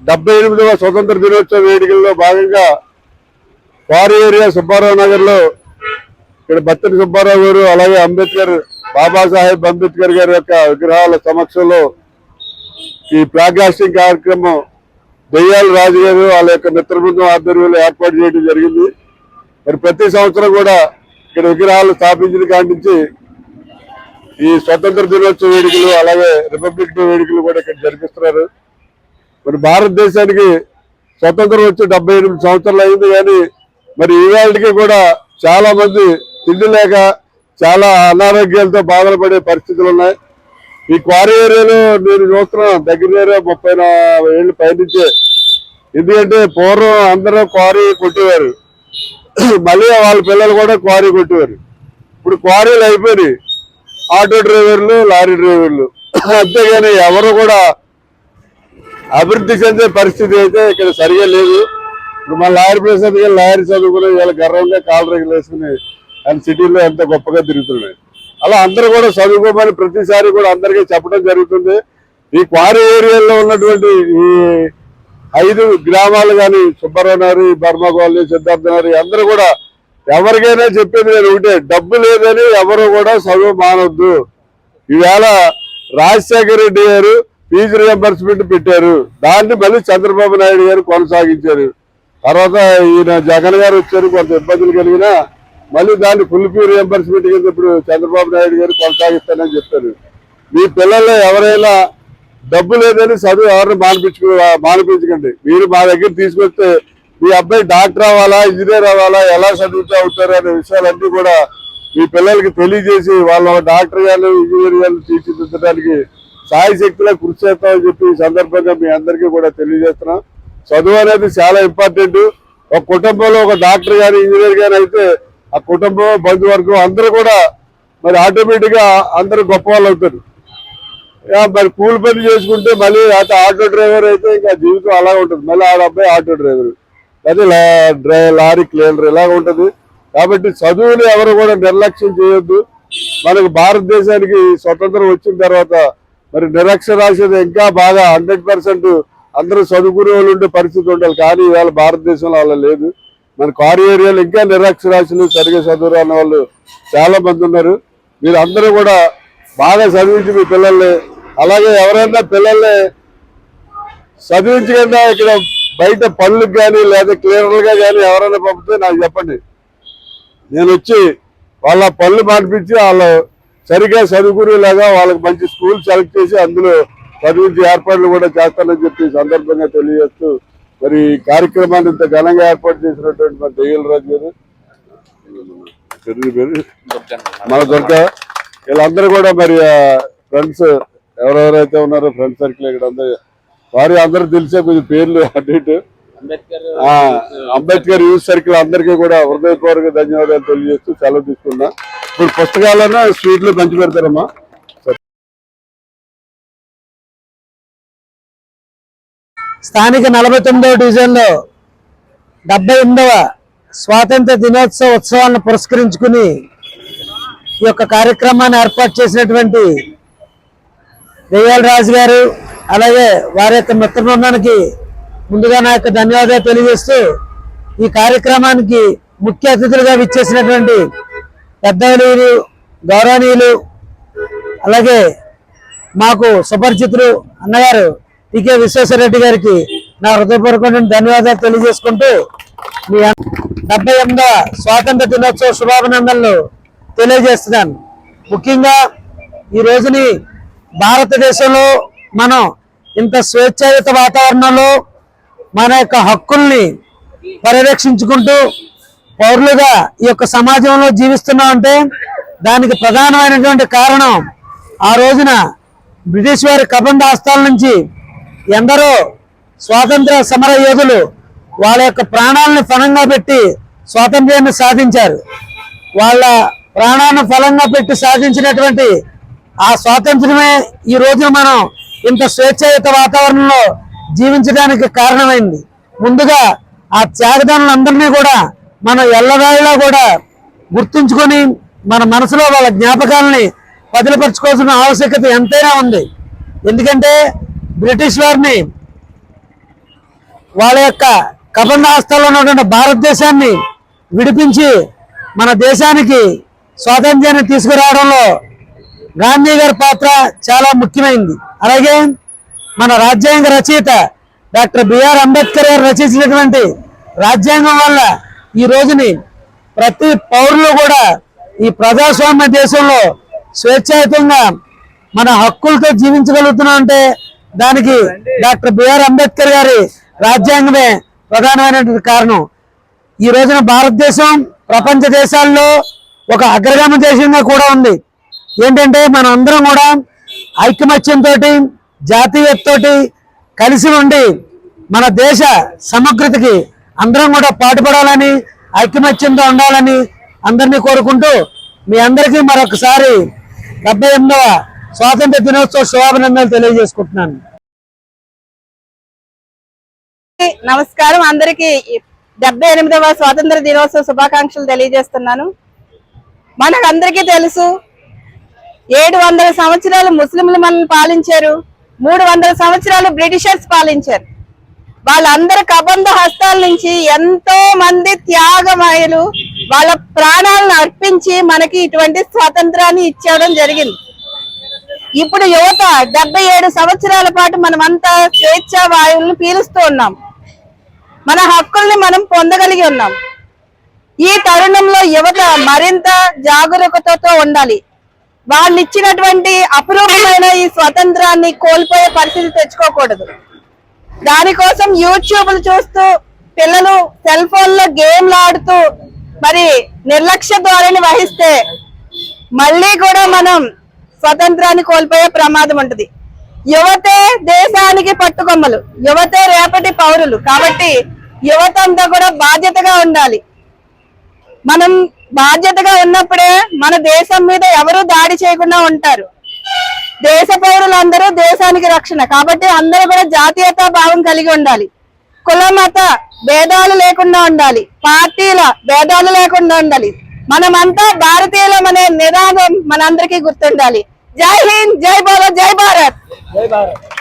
డెబ్బై ఎనిమిదవ స్వతంత్ర దినోత్సవ వేడుకల్లో భాగంగా వారి ఏరియా సుబ్బారావు నగర్లో ఇక్కడ బత్తని సుబ్బారావు గారు అలాగే అంబేద్కర్ బాబాసాహెబ్ అంబేద్కర్ గారి యొక్క విగ్రహాల సమక్షంలో ఈ ప్లాగ్లాస్టింగ్ కార్యక్రమం దెయ్యాల రాజు గారు వాళ్ళ యొక్క మిత్రబృందం ఆధ్వర్యంలో ఏర్పాటు చేయడం జరిగింది. మరి ప్రతి సంవత్సరం కూడా ఇక్కడ విగ్రహాలు స్థాపించిన కాంటించి ఈ స్వతంత్ర దినోత్సవ వేడుకలు అలాగే రిపబ్లిక్ డే వేడుకలు కూడా ఇక్కడ జరిపిస్తున్నారు. మరి భారతదేశానికి స్వతంత్రం వచ్చి డెబ్బై ఎనిమిది సంవత్సరాలు అయింది కానీ మరి ఈవేళకి కూడా చాలా మంది తిండి లేక చాలా అనారోగ్యాలతో బాధలు పడే పరిస్థితులు ఉన్నాయి. ఈ క్వారీ ఏరియాలో నేను చూస్తున్నా దగ్గర ఏరియా ముప్పై ఏళ్ళు పయనించే ఎందుకంటే పూర్వం అందరూ క్వారీ కొట్టేవారు. మళ్ళీ వాళ్ళ పిల్లలు కూడా క్వారీ కొట్టేవారు. ఇప్పుడు క్వారీలు అయిపోయినాయి. ఆటో డ్రైవర్లు లారీ డ్రైవర్లు. అంతేగాని ఎవరు కూడా అభివృద్ధి చెందే పరిస్థితి అయితే ఇక్కడ సరిగా లేదు. ఇప్పుడు మన లాయర్ ప్లేస్ అయితే లాయర్ చదువుకుని వీళ్ళ గర్వంగా కాలు రెగ్యులు వేసుకుని అండ్ సిటీలో ఎంత గొప్పగా తిరుగుతున్నాయి అలా అందరూ కూడా చదువుకోమని ప్రతిసారి కూడా అందరికీ చెప్పడం జరుగుతుంది. ఈ క్వారీ ఏరియాలో ఉన్నటువంటి ఈ ఐదు గ్రామాలు కానీ సుబ్బారావు నగర్ బర్మా కాలనీ సిద్ధార్థ అందరూ కూడా ఎవరికైనా చెప్పేది నేను ఒకటే డబ్బు లేదని ఎవరు కూడా చదువు మానవద్దు ఈవేళ రాజశేఖర రెడ్డి గారు ఫీజు రియంబర్స్మెంట్ పెట్టారు. దాన్ని మళ్ళీ చంద్రబాబు నాయుడు గారు కొనసాగించారు. తర్వాత ఈయన జగన్ గారు వచ్చారు కొంత ఇబ్బందులు కలిగినా మళ్ళీ దాన్ని ఫుల్ ఫీ రియంబర్స్మెంట్ కింద ఇప్పుడు చంద్రబాబు నాయుడు గారు కొనసాగిస్తానని చెప్పారు. మీ పిల్లల్లో ఎవరైనా డబ్బు లేదని చదువు ఎవరిని మానిపించుకో మానిపించకండి. మీరు మా దగ్గర తీసుకొస్తే మీ అబ్బాయి డాక్టర్ అవ్వాలా ఇంజనీర్ అవ్వాలా ఎలా చదువుతూ అవుతారు అనే విషయాలన్నీ కూడా మీ పిల్లలకి తెలియజేసి వాళ్ళ డాక్టర్ గారు ఇంజనీర్ గారు తీర్చిదిద్దడానికి సాయి శక్తిలో కృషి చేస్తామని చెప్పి ఈ సందర్భంగా మీ అందరికీ కూడా తెలియజేస్తున్నాం. చదువు అనేది చాలా ఇంపార్టెంట్. ఒక కుటుంబంలో ఒక డాక్టర్ గాని ఇంజనీర్ గాని అయితే ఆ కుటుంబం బంధువర్గం అందరూ కూడా మరి ఆటోమేటిక్గా అందరూ గొప్ప వాళ్ళు అవుతారు మరి కూలి పని చేసుకుంటే మళ్ళీ అయితే ఆటో డ్రైవర్ అయితే ఇంకా జీవితం అలా ఉంటుంది. మళ్ళీ ఆడ అబ్బాయి ఆటో డ్రైవర్. అదే డ్రైవర్ డ్రై- లారీ క్లీనర్ ఇలాగ ఉంటుంది. కాబట్టి చదువుని ఎవరు కూడా నిర్లక్ష్యం చేయొద్దు. మనకు భారతదేశానికి స్వతంత్రం వచ్చిన తర్వాత మరి నిరక్షరాస్యత ఇంకా బాగా హండ్రెడ్ పర్సెంట్ అందరూ చదువుకునే వాళ్ళు ఉండే పరిస్థితి ఉండాలి. కానీ ఇవాళ భారతదేశంలో అలా లేదు. మన కారు ఏరియాలో ఇంకా నిరక్షరాస్యులు సరిగా చదువు రాని వాళ్ళు చాలా మంది ఉన్నారు. మీరు అందరూ కూడా బాగా చదివించి మీ పిల్లల్ని అలాగే ఎవరైనా పిల్లల్ని చదివించకుండా ఇక్కడ బయట పనులకు కానీ లేదా క్లియర్లుగా కానీ ఎవరైనా పంపితే నాకు చెప్పండి. నేను వచ్చి వాళ్ళ పనులు మానిపించి వాళ్ళు సరిగా చదువుకునేలాగా వాళ్ళకి మంచి స్కూల్ సెలెక్ట్ చేసి అందులో చదివించి ఏర్పాట్లు కూడా చేస్తానని చెప్పి సందర్భంగా తెలియజేస్తూ మరి కార్యక్రమాన్ని ఇంత ఘనంగా ఏర్పాటు చేసినటువంటి మన దయ్యల రాజు గారు పేరు మన దొరక. వీళ్ళందరూ కూడా మరి ఫ్రెండ్స్ ఎవరెవరైతే ఉన్నారో ఫ్రెండ్ సర్కిల్ ఇక్కడ అందరూ వారి అందరూ తెలిసే కొంచెం పేర్లు అటు ఇటు. అంబేద్కర్ ఆ, అంబేద్కర్ యూత్ సర్కిల్ అందరికీ కూడా హృదయపూర్వక ధన్యవాదాలు తెలియజేస్తూ సెలవు తీసుకున్నా ఇప్పుడు పుస్తకాలన్నా స్వీట్లు పంచి పెడతారమ్మా. స్థానిక నలభై తొమ్మిదవ డివిజన్లో డెబ్బై ఎనిమిదవ స్వాతంత్ర దినోత్సవ ఉత్సవాలను పురస్కరించుకుని ఈ యొక్క కార్యక్రమాన్ని ఏర్పాటు చేసినటువంటి దయ్యాల రాజు గారు అలాగే వారి యొక్క మిత్ర బృందానికి ముందుగా నా యొక్క ధన్యవాదాలు తెలియజేస్తూ ఈ కార్యక్రమానికి ముఖ్య అతిథులుగా విచ్చేసినటువంటి పెద్దలు గౌరవనీయులు అలాగే మాకు సుపరిచితులు అన్నగారు టీకే విశ్వేశ్వరరెడ్డి గారికి నా హృదయపూర్వకమైన ధన్యవాదాలు తెలియజేసుకుంటూ మీ డెబ్బై ఎనిమిదవ స్వాతంత్ర దినోత్సవ శుభాభినందనలు తెలియజేస్తున్నాను. ముఖ్యంగా ఈ రోజుని భారతదేశంలో మనం ఇంత స్వేచ్ఛాయుత వాతావరణంలో మన యొక్క హక్కుల్ని పరిరక్షించుకుంటూ పౌరులుగా ఈ యొక్క సమాజంలో జీవిస్తున్నాం అంటే దానికి ప్రధానమైనటువంటి కారణం ఆ రోజున బ్రిటిష్ వారి కబంధ హస్తాల నుంచి ఎందరో స్వాతంత్ర సమర యోధులు వాళ్ళ యొక్క ప్రాణాలను ఫలంగా పెట్టి స్వాతంత్ర్యాన్ని సాధించారు. వాళ్ళ ప్రాణాలను ఫలంగా పెట్టి సాధించినటువంటి ఆ స్వాతంత్ర్యమే ఈ రోజున మనం ఇంత స్వేచ్ఛాయుత వాతావరణంలో జీవించడానికి కారణమైంది. ముందుగా ఆ త్యాగదానులందరినీ కూడా మనం ఎల్లవేళలా కూడా గుర్తుంచుకొని మన మనసులో వాళ్ళ జ్ఞాపకాలని వదిలిపరచుకోవాల్సిన ఆవశ్యకత ఎంతైనా ఉంది. ఎందుకంటే బ్రిటిష్ వారిని వాళ్ళ యొక్క కబంధ హస్తాల్లో ఉన్నటువంటి భారతదేశాన్ని విడిపించి మన దేశానికి స్వాతంత్ర్యాన్ని తీసుకురావడంలో గాంధీ గారి పాత్ర చాలా ముఖ్యమైంది. అలాగే మన రాజ్యాంగ రచయిత డాక్టర్ బిఆర్ అంబేద్కర్ గారు రచించినటువంటి రాజ్యాంగం వల్ల ఈ రోజుని ప్రతి పౌరులు కూడా ఈ ప్రజాస్వామ్య దేశంలో స్వేచ్ఛాయుతంగా మన హక్కులతో జీవించగలుగుతున్నాం అంటే దానికి డాక్టర్ బిఆర్ అంబేద్కర్ గారి రాజ్యాంగమే ప్రధానమైనటువంటి కారణం. ఈ రోజున భారతదేశం ప్రపంచ దేశాల్లో ఒక అగ్రగామ దేశంగా కూడా ఉంది. ఏంటంటే మన అందరం కూడా ఐకమత్యంతో జాతీయతతోటి కలిసి ఉండి మన దేశ సమగ్రతకి అందరం కూడా పాటుపడాలని ఐక్యమత్యంతో ఉండాలని అందరినీ కోరుకుంటూ మీ అందరికీ మరొకసారి డెబ్బై ఎనిమిదవ స్వాతంత్ర దినోత్సవ శుభాభినందనలు తెలియజేసుకుంటున్నాను. నమస్కారం. అందరికీ డెబ్బై ఎనిమిదవ స్వాతంత్ర దినోత్సవ శుభాకాంక్షలు తెలియజేస్తున్నాను. మనకందరికీ తెలుసు ఏడు వందల సంవత్సరాలు ముస్లింలు మనల్ని పాలించారు. మూడు వందల సంవత్సరాలు బ్రిటిషర్స్ పాలించారు. వాళ్ళందరి కబంధ హస్తాల నుంచి ఎంతో మంది త్యాగమాయలు వాళ్ళ ప్రాణాలను అర్పించి మనకి ఇటువంటి స్వాతంత్రాన్ని ఇచ్చేయడం జరిగింది. ఇప్పుడు యువత డెబ్బై ఏడు సంవత్సరాల పాటు మనమంతా స్వేచ్ఛా వాయువులను పీలుస్తూ ఉన్నాం. మన హక్కుల్ని మనం పొందగలిగి ఉన్నాం. ఈ తరుణంలో యువత మరింత జాగరూకతతో ఉండాలి. వాళ్ళు ఇచ్చినటువంటి అపురూపమైన ఈ స్వతంత్రాన్ని కోల్పోయే పరిస్థితి తెచ్చుకోకూడదు. దానికోసం యూట్యూబ్లు చూస్తూ పిల్లలు సెల్ ఫోన్లో గేమ్లు ఆడుతూ మరి నిర్లక్ష్య ధోరణి వహిస్తే మళ్ళీ కూడా మనం స్వతంత్రాన్ని కోల్పోయే ప్రమాదం ఉంటుంది. యువతే దేశానికి పట్టుకొమ్మలు. యువతే రేపటి పౌరులు. కాబట్టి యువత అంతా కూడా బాధ్యతగా ఉండాలి. మనం బాధ్యతగా ఉన్నప్పుడే మన దేశం మీద ఎవరు దాడి చేయకుండా ఉంటారు. దేశ పౌరులందరూ దేశానికి రక్షణ. కాబట్టి అందరూ కూడా జాతీయతా భావం కలిగి ఉండాలి. కుల మత భేదాలు లేకుండా ఉండాలి. పార్టీల భేదాలు లేకుండా ఉండాలి. మనమంతా భారతీయులం అనే నినాదం మనందరికీ గుర్తుండాలి. జై హింద్ జై భారత్ జై భారత్. జై భారత్.